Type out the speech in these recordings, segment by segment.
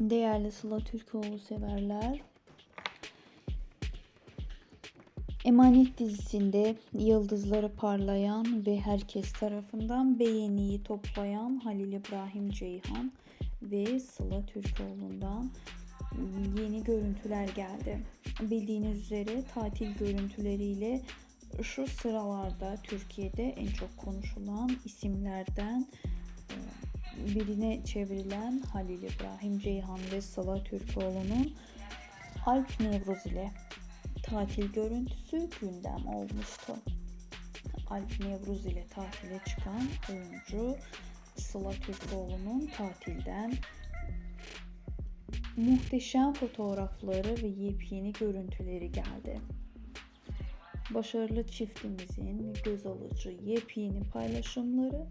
Değerli Sıla Türkoğlu severler. Emanet dizisinde yıldızları parlayan ve herkes tarafından beğeniyi toplayan Halil İbrahim Ceyhan ve Sıla Türkoğlu'ndan yeni görüntüler geldi. Bildiğiniz üzere tatil görüntüleriyle şu sıralarda Türkiye'de en çok konuşulan isimlerden birine çevrilen Halil İbrahim Ceyhan ve Sıla Türkoğlu'nun Alp Nevruz ile tatil görüntüsü gündem olmuştu. Alp Nevruz ile tatile çıkan oyuncu Sıla Türkoğlu'nun tatilden muhteşem fotoğrafları ve yepyeni görüntüleri geldi. Başarılı çiftimizin göz alıcı yepyeni paylaşımları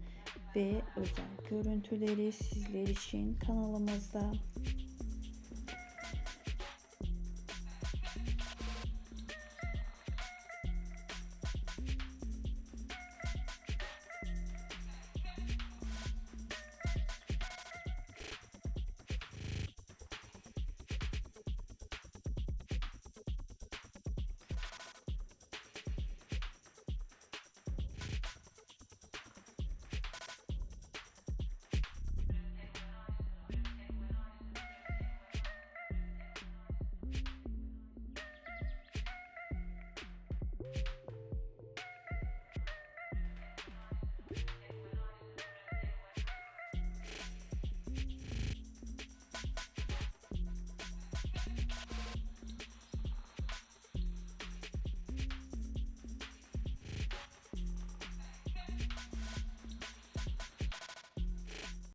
ve özel görüntüleri sizler için kanalımızda.